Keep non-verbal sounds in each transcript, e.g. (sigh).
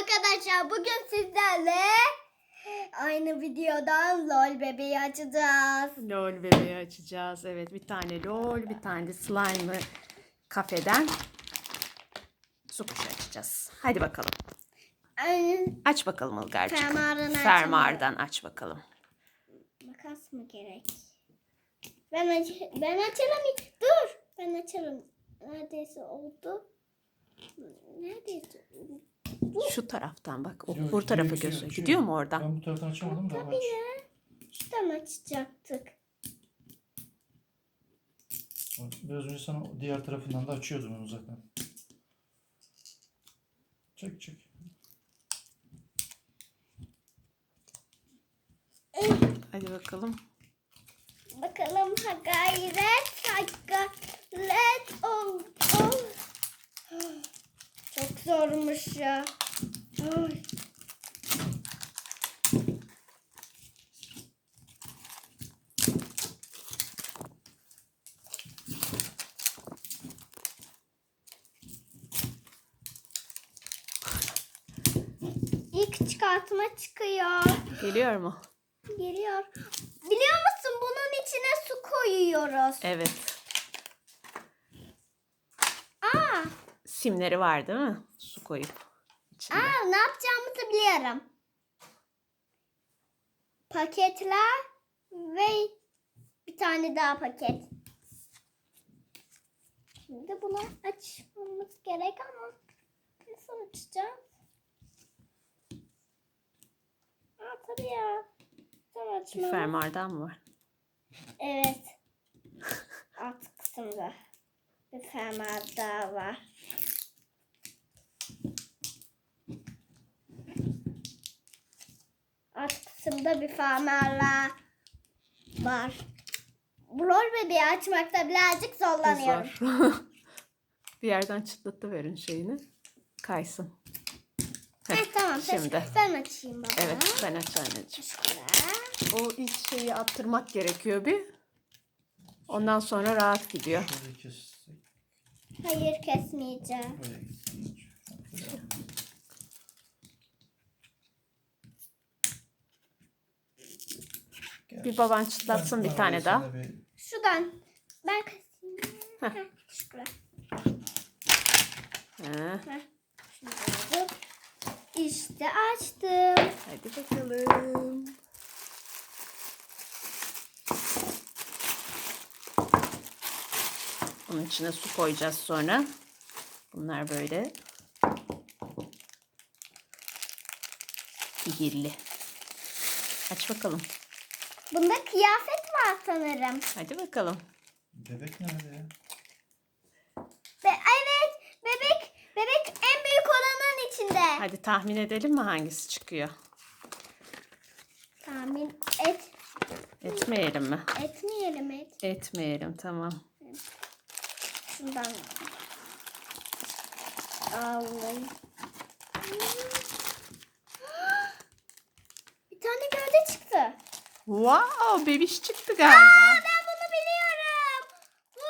arkadaşlar. Bugün sizlerle aynı videodan LOL bebeği açacağız. LOL bebeği açacağız. Evet bir tane LOL bir tane de slime'ı kafeden su kuşu açacağız. Hadi bakalım. Aç bakalım Ilgar'cığım. Fermuarını Fermuardan aç bakalım. Makas mı gerek? Ben aç ben açarım. Dur. Ben açarım. Neredeyse oldu. Neredeyse oldu. Şu taraftan bak. O Yok, bu tarafa gidiyor, göster. gidiyor. Gidiyor mu oradan? Ben bu taraftan açamadım da aç. Şuradan açacaktık. Biraz önce sana diğer tarafından da açıyordum onu zaten. Çek çek. Hadi bakalım. Bakalım ha gayret ha gayret ol ol. Zormuş ya. Ay. İlk çıkartma çıkıyor. Geliyor mu? Geliyor. Biliyor musun bunun içine su koyuyoruz. Evet. Aa, Simleri var değil mi? Koyup. içine. aa ne yapacağımızı biliyorum. Paketler ve bir tane daha paket. Şimdi bunu açmamız gerek ama nasıl açacağız? Aa tabii ya. Sen Bir açmamız fermuardan mı var? Evet. Alt kısımda bir fermuar daha var. Alt kısımda bir fermuarla var. Bu rol bebeği açmakta birazcık zorlanıyorum. Zor. (laughs) bir yerden çıtlatıverin şeyini. Kaysın. Heh, Heh, tamam. Şimdi. Ben açayım baba. Evet ben aç anneciğim. Teşekkürler. O ilk şeyi attırmak gerekiyor bir. Ondan sonra rahat gidiyor. Hayır kesmeyeceğim. Böyle gitsin. Şöyle. Gel. Bir baban çıtlatsın bir tane daha. Şuradan. Ben. Heh. Ha. İşte açtım. hadi bakalım. Bunun içine su koyacağız sonra. Bunlar böyle sihirli. Aç bakalım. Bunda kıyafet var sanırım. Hadi bakalım. Bebek nerede ya? Be evet bebek bebek en büyük olanın içinde. Hadi tahmin edelim mi hangisi çıkıyor? Tahmin et Etmeyelim mi? etmeyelim et. Etmeyelim tamam. Şundan alayım. Bir tane gövde çıktı. Wow, bebiş çıktı galiba. Ben bunu biliyorum. Bu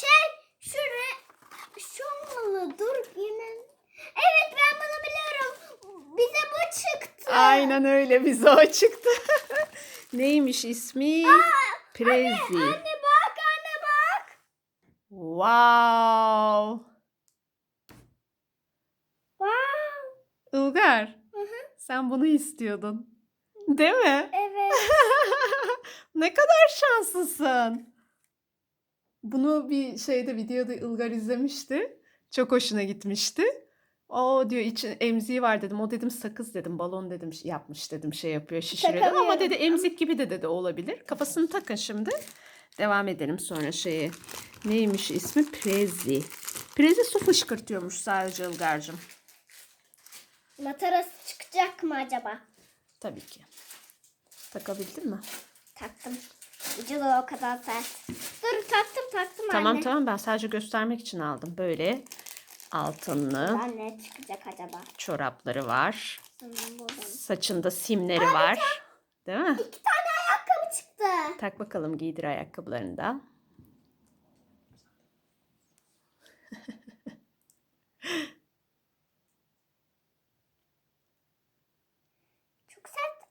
şey şuraya şu olmalı. Dur yine. Evet ben bunu biliyorum. Bize bu çıktı. Aynen öyle bize o çıktı. (laughs) Neymiş ismi? Prezi. Anne bak anne bak. Wow. Wow. Ilgar, Hı hı. sen bunu istiyordun. Değil mi? Evet. Ne kadar şanslısın. Bunu bir şeyde videoda Ilgar izlemişti. Çok hoşuna gitmişti. O diyor için emziği var dedim. O dedim sakız dedim. Balon dedim yapmış dedim. Şey yapıyor şişiriyor dedim. Ama dedi emzik gibi de dedi olabilir. Kafasını takın şimdi. Devam edelim sonra şeye. Neymiş ismi? Prezi. Prezi su fışkırtıyormuş sadece Ilgar'cığım. Matarası çıkacak mı acaba? Tabii ki. Takabildin mi? Taktım. Ucu da o kadar sert. Dur taktım taktım Tamam anne. tamam ben sadece göstermek için aldım. Böyle altınlı ne çıkacak acaba? çorapları var. Saçında simleri var. Değil mi? İki tane ayakkabı çıktı. Tak bakalım giydir ayakkabılarını da.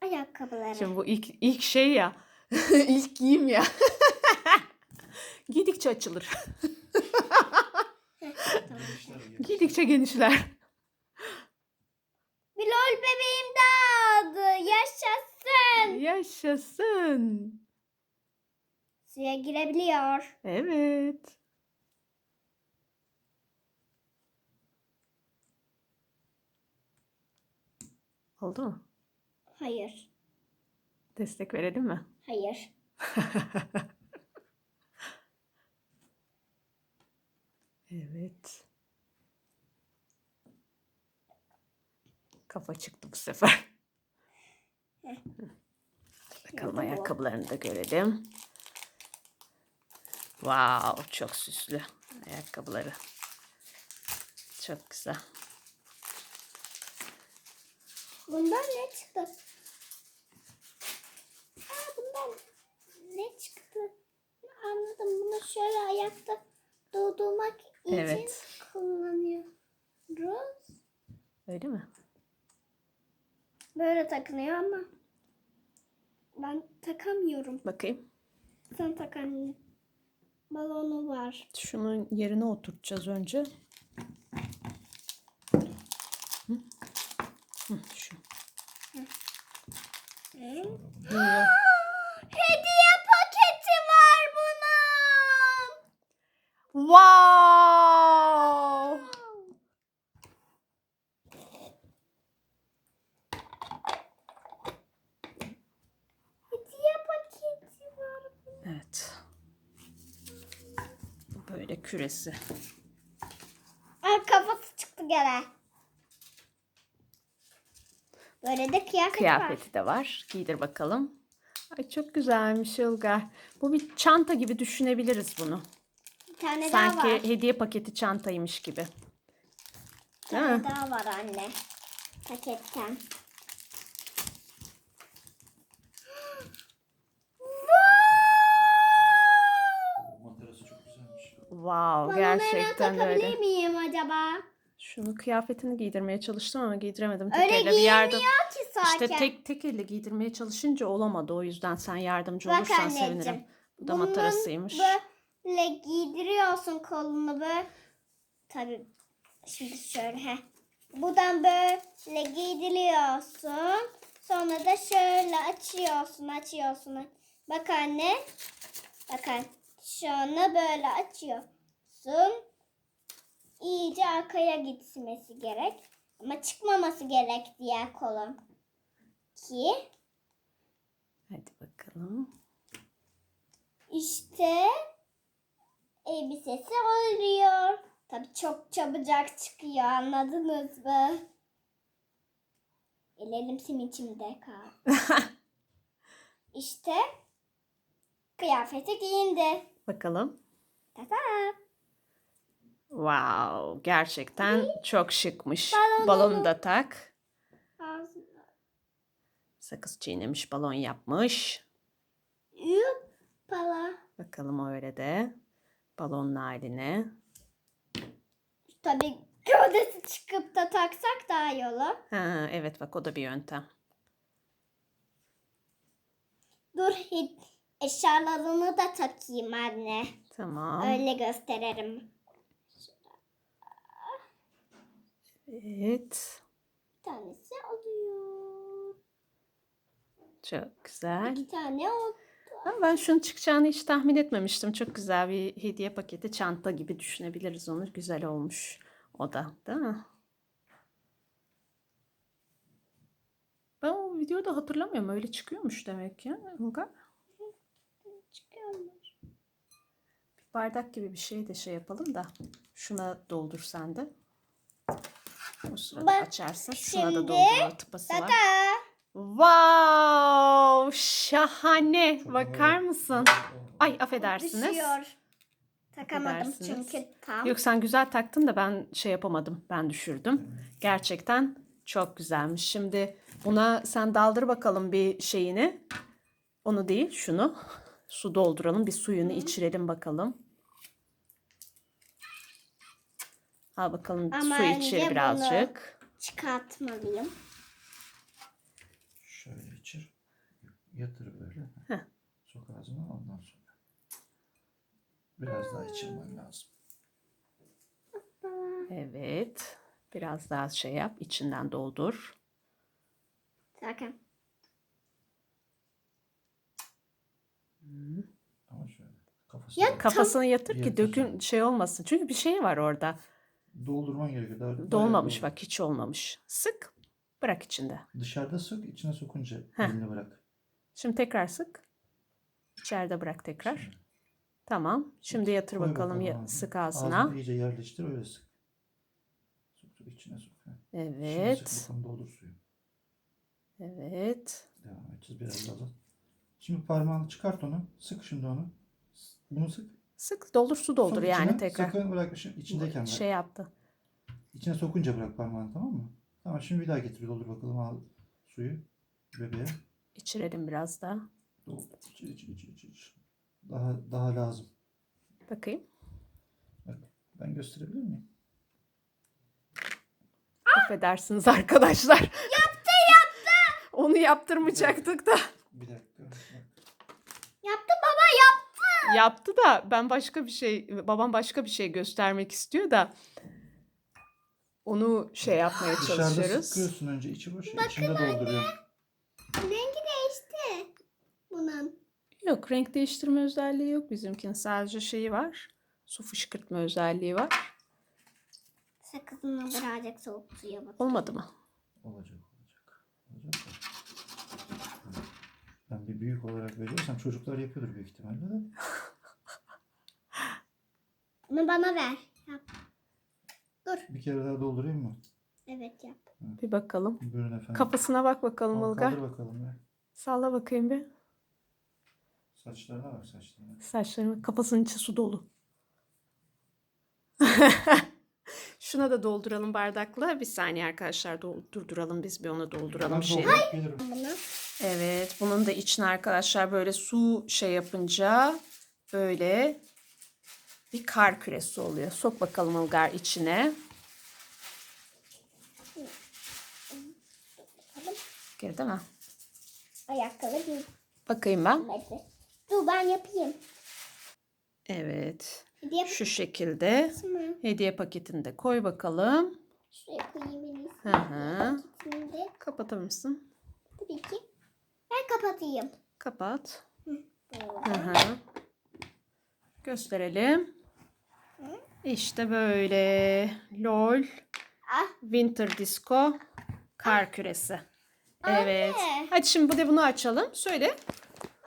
ayakkabıları. Şimdi bu ilk ilk şey ya. (laughs) ilk giyim ya. (laughs) Giydikçe açılır. (laughs) Giydikçe genişler. Bir lol bebeğim doğdu. Yaşasın. Yaşasın. Suya girebiliyor. Evet. Oldu mu? Hayır. Destek verelim mi? Hayır. (laughs) Evet. Kafa çıktı bu sefer. Bakalım ayakkabılarını da görelim. Wow, çok süslü ayakkabıları. Çok güzel. Bundan ne çıktı? Bundan ne çıktı? Anladım. Bunu şöyle ayakta durdurmak için Evet. kullanıyoruz. Öyle mi? Böyle takınıyor ama ben takamıyorum. Bakayım. Sen tak anne. Balonu var. Şunun yerine oturtacağız önce. Hı? Hı, şu. Hı? Buyur. Hediye paketi var bunun. Wow! Hediye paketi var. Evet. Bu Böyle küresi. Ay kafası çıktı gene. Böyle de kıyafet var. Kıyafeti de var. Giydir bakalım. Ay çok güzelmiş Ilgar. Bu bir çanta gibi düşünebiliriz bunu. Bir tane daha Sanki var. hediye paketi çantaymış gibi. Bir tane mi? daha var anne. Paketten. Matarası çok güzelmiş. Wow, Balonu gerçekten takabilir öyle. miyim acaba? Şunu kıyafetini giydirmeye çalıştım ama giydiremedim. Tek Öyle elle bir giymiyor ki zaten. İşte tek tek elle giydirmeye çalışınca olamadı. O yüzden sen yardımcı Bak olursan anneciğim, sevinirim. Bu da Bunun matarasıymış. Böyle giydiriyorsun kolunu böyle. Tabii şimdi şöyle he. Buradan böyle giydiriyorsun. Sonra da şöyle açıyorsun, açıyorsun. Bak anne. Bakın. Şunu böyle açıyorsun. İyice arkaya gitmesi gerek. Ama çıkmaması gerek diğer kolun. Ki Hadi bakalım. İşte elbisesi oluyor. Tabii çok çabucak çıkıyor anladınız mı? El elimsin içimde kal. (laughs) işte kıyafeti giyindi. Bakalım. Tata. Wow, gerçekten çok şıkmış. Balonu- Balonu da tak. Ağzına. Sakız çiğnemiş, balon yapmış. Pala. Bakalım öyle de. Balonun haline. Tabii gövdesi çıkıp da taksak daha iyi olur. Ha, evet bak o da bir yöntem. Dur hiç eşyalarını da takayım anne. Tamam. Öyle gösteririm. Evet. Bir tanesi oluyor. Çok güzel. İki tane oldu. Ama ben şunun çıkacağını hiç tahmin etmemiştim. Çok güzel bir hediye paketi, çanta gibi düşünebiliriz onu. Güzel olmuş o da, değil mi? Ben o videoda hatırlamıyorum. Öyle çıkıyormuş demek ki. Ilgar. Çıkıyormuş. Bir bardak gibi bir şey de şey yapalım da. Şuna doldur sen de. O sırada Bak, açarsın. Şuna da şimdi doldur. Tıpası var. Tata. Wow! Şahane. Bakar mısın? Ay affedersiniz. Düşüyor. Takamadım Affedersiniz. çünkü tam. Yok sen güzel taktın da ben şey yapamadım. Ben düşürdüm. Gerçekten çok güzelmiş. Şimdi buna sen daldır bakalım bir şeyini. Onu değil şunu. Su dolduralım. Bir suyunu içirelim bakalım. Al bakalım Ama su önce içir bunu- birazcık. Çıkartmalıyım. Şöyle içir. Yatır böyle. Heh. Sok ağzına ondan sonra. Biraz daha içirmen lazım. Evet. Biraz daha şey yap. içinden doldur. Sakın. Ama şöyle. Kafasına Ya, Kafasını yatır ki Yatır. dökün şey olmasın. Çünkü bir şey var orada. Doldurman gerekiyor. Daha, Dolmamış bak hiç olmamış. Sık. Bırak içinde. Dışarıda sık, içine sokunca Heh. elini bırak. Şimdi tekrar sık. İçeride bırak tekrar. Şimdi Tamam. Şimdi yatır koy bakalım, ya- sık ağzına. Ağzına iyice yerleştir öyle sık. Sok sok içine sok. Heh. Şimdi Evet. sık bakalım doldur suyu. Evet. Devam edeceğiz biraz daha. Şimdi parmağını çıkart onu. Sık şimdi onu. Bunu sık. Sık doldur su doldur Sok yani içine. tekrar. Sakın bırak şimdi içindeyken bırak. Şey yaptı. İçine sokunca bırak parmağını tamam mı? Tamam şimdi bir daha getir doldur bakalım al suyu bebeğe. İçirelim biraz daha. Doldur. İçir, içir, içir, içir. Daha daha lazım. Bakayım. Bak ben gösterebilir miyim? Affedersiniz arkadaşlar. (laughs) Yaptı yaptı. Onu yaptırmayacaktık da. Bir dakika. Yaptı baba. Yaptı da ben başka bir şey, babam başka bir şey göstermek istiyor da onu şey yapmaya Dışarıda çalışıyoruz. sıkıyorsun önce içi boş. içinde dolduruyorsun. Rengi değişti. Bunun. Yok renk değiştirme özelliği yok bizimkinin. Sadece şeyi var. Su fışkırtma özelliği var. Sakızını birazcık soğuk suya bak. Olmadı mı? Olacak. Olacak da. Ben bir büyük olarak veriyorsam çocuklar yapıyordur büyük ihtimalle de. (laughs) Bunu bana ver. Yap. Bir kere daha doldurayım mı? Evet yap. Bir bakalım. Buyurun efendim. Kafasına bak bakalım Al, Ilgar. Kaldır bakalım ya. Salla bakayım bir. Saçlarına bak saçlarına. Saçlarımı kafasının içi su dolu. (laughs) Şuna da dolduralım bardakla. Bir saniye arkadaşlar dol- durduralım biz bir ona dolduralım Ben gelirim. Bunu. Evet bunun da içine arkadaşlar böyle su şey yapınca böyle bir kar küresi oluyor. Sok bakalım Ilgar içine. Girdi mi? Ayakkabı giy. Bakayım ben. Dur ben yapayım. Evet. Hadi yap. Şu şekilde mı? hediye paketini de koy bakalım. Şuraya koyayım en iyisi. Hı hı. Kapatır mısın? tabii ki. Kapatayım. Kapat. Hı hı. Gösterelim. İşte böyle. LOL. Ah. Winter Disco. Kar küresi. Evet. Anne. Hadi şimdi bu de bunu açalım. Söyle.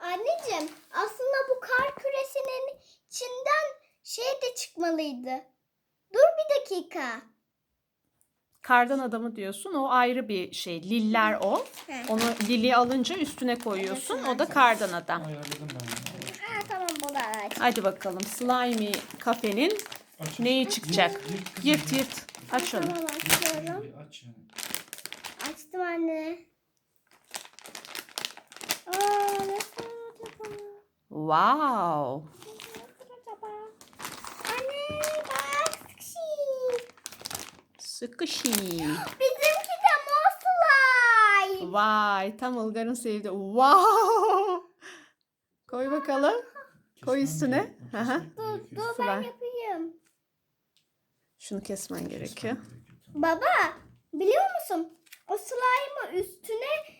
Anneciğim aslında bu kar küresinin içinden şey de çıkmalıydı. Dur bir dakika. Kardan adamı diyorsun. O ayrı bir şey. Liller o. Onu lili alınca üstüne koyuyorsun. O da kardan adam. Ayarladım ben bunu. Ha, tamam bu da aç. Hadi bakalım. Slimy kafenin Aç. neyi çıkacak? Yırt, kızım, Yırt yırt. Aç onu. Tamam açıyorum. Bir Aç yani. Açtım anne. Aa, nasıl acaba? Wow. Nasıl acaba? Anne bak sıkışık. Sıkışı. Bizimki de Moslay. Vay tam Ilgar'ın sevdiği. Wow. Koy bakalım. Koy üstüne. kesmek Dur dur ben Slime. yapayım. Şunu kesmen gerekiyor. Kesmem gerekiyor, tamam. Baba biliyor musun? O slime'ı üstüne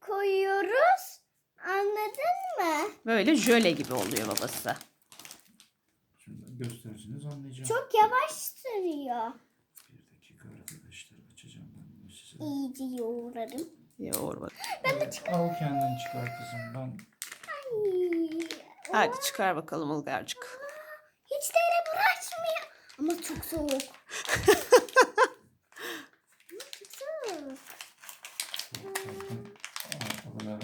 koyuyoruz. Anladın mı? Böyle jöle gibi oluyor babası. Şimdi gösterirsiniz anlayacağım. Çok yavaş sürüyor. Bir dakika arkadaşlar açacağım ben bunu size. İyice yoğurarım. Yoğur bak. Al kendin çıkar kızım. Ben Ay, Hadi çıkar bakalım Ilgar'cık. Hiç de ele bulaşmıyor. Ama çok soğuk. Ama çok soğuk. Aa, o kadar.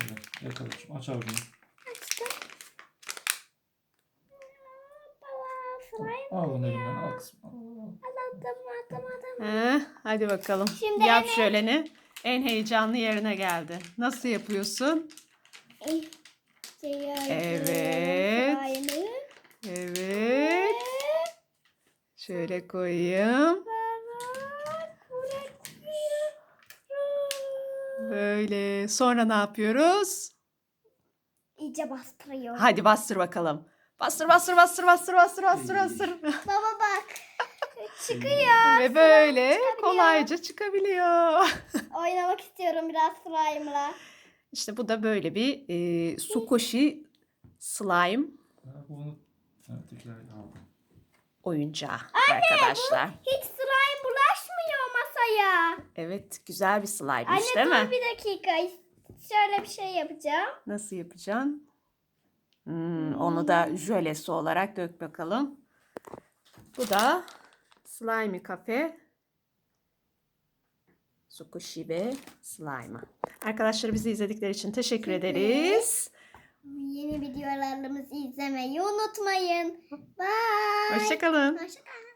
Evet, yakalayacağım. Aç avucunu. Açtım. Baba slime Al bunu elimden al kızım. Al, al. aladım aladım aladım. He, hadi bakalım. Şimdi Yap evet. jöleni. En heyecanlı yerine geldi. Nasıl yapıyorsun? Evet. Evet. Evet. Şöyle koyayım. Böyle. Sonra ne yapıyoruz? İyice bastırıyorum. Hadi bastır bakalım. Bastır bastır bastır bastır bastır bastır bastır. Baba bak. Çıkıyor. Ve böyle çıkabiliyor. kolayca çıkabiliyor. (laughs) Oynamak istiyorum biraz slime'la. İşte bu da böyle bir e, sukoshi slime Ha, bunu evet, tekrar aldım. oyuncağı arkadaşlar. Hiç slime bulaşmıyor masaya. Evet güzel bir slime'miş Anne değil dur mi? bir dakika. Şöyle bir şey yapacağım. Nasıl yapacaksın? Hmm, onu da jölesi olarak dök bakalım. Bu da Slimy Cafe Sukushi ve Slime'ı. Arkadaşlar bizi izledikleri için teşekkür ederiz. Yeni videolarımızı izlemeyi unutmayın. Bye. Hoşçakalın. Hoşçakalın.